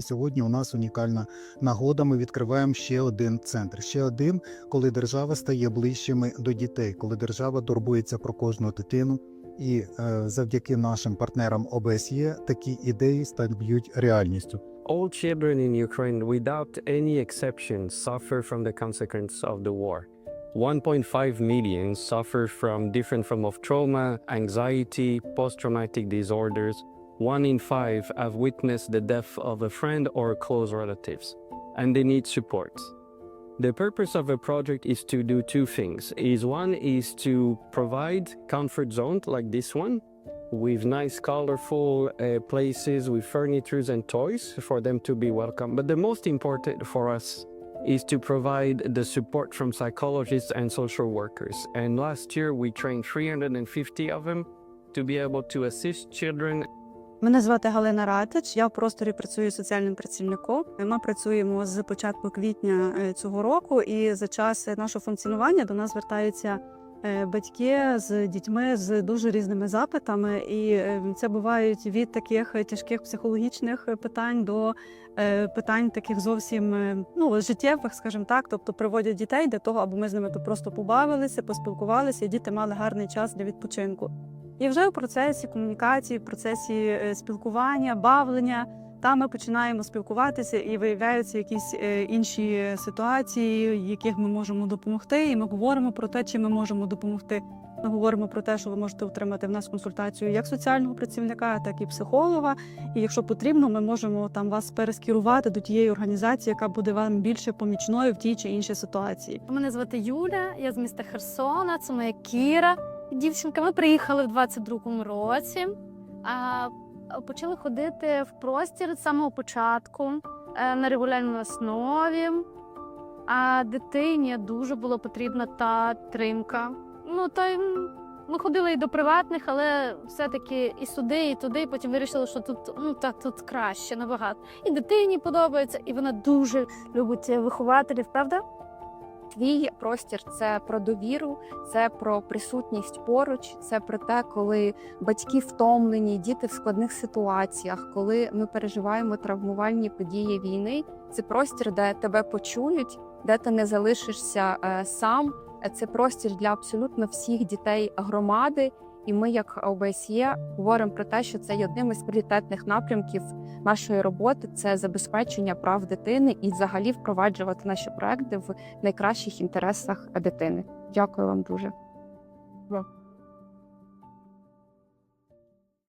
Сьогодні у нас унікальна нагода. Ми відкриваємо ще один центр. Ще один, коли держава стає ближчими до дітей, коли держава турбується про кожну дитину. І е, завдяки нашим партнерам ОБСЄ такі ідеї стають реальністю. All children in Ukraine, without any exception, suffer from the consequence of the war. 1.5 million suffer from different form of trauma, anxiety, post-traumatic disorders. One in five have witnessed the death of a friend or close relatives, and they need support. The purpose of a project is to do two things. Is one is to provide comfort zones like this one, with nice, colorful uh, places with furnitures and toys for them to be welcome. But the most important for us is to provide the support from psychologists and social workers. And last year we trained 350 of them to be able to assist children Мене звати Галина Ратич. Я в просторі працюю соціальним працівником. Ми працюємо з початку квітня е, цього року, і за час нашого функціонування до нас звертаються е, батьки з дітьми з дуже різними запитами. І е, це бувають від таких тяжких психологічних питань до питань таких зовсім ну життєвих, скажімо так. Тобто приводять дітей для того, аби ми з ними просто побавилися, поспілкувалися, і діти мали гарний час для відпочинку. І вже в процесі комунікації, в процесі е, спілкування, бавлення, там ми починаємо спілкуватися і виявляються якісь е, інші ситуації, яких ми можемо допомогти. І ми говоримо про те, чим ми можемо допомогти. Ми говоримо про те, що ви можете отримати в нас консультацію як соціального працівника, так і психолога. І якщо потрібно, ми можемо там вас перескерувати до тієї організації, яка буде вам більше помічною в тій чи іншій ситуації. Мене звати Юля, я з міста Херсона, це моя Кіра. Дівчинка, ми приїхали в 22-му році. А почали ходити в простір з самого початку е, на регулярній основі. А дитині дуже була потрібна та тримка. Ну, та й ми ходили і до приватних, але все-таки і сюди, і туди. І потім вирішили, що тут ну так тут краще набагато. І дитині подобається, і вона дуже любить вихователів, правда? Твій простір це про довіру, це про присутність поруч, це про те, коли батьки втомлені, діти в складних ситуаціях, коли ми переживаємо травмувальні події війни. Це простір, де тебе почують, де ти не залишишся е, сам. Це простір для абсолютно всіх дітей громади. І ми, як ОБСЄ, говоримо про те, що це є одним із пріоритетних напрямків нашої роботи це забезпечення прав дитини і взагалі впроваджувати наші проекти в найкращих інтересах дитини. Дякую вам дуже.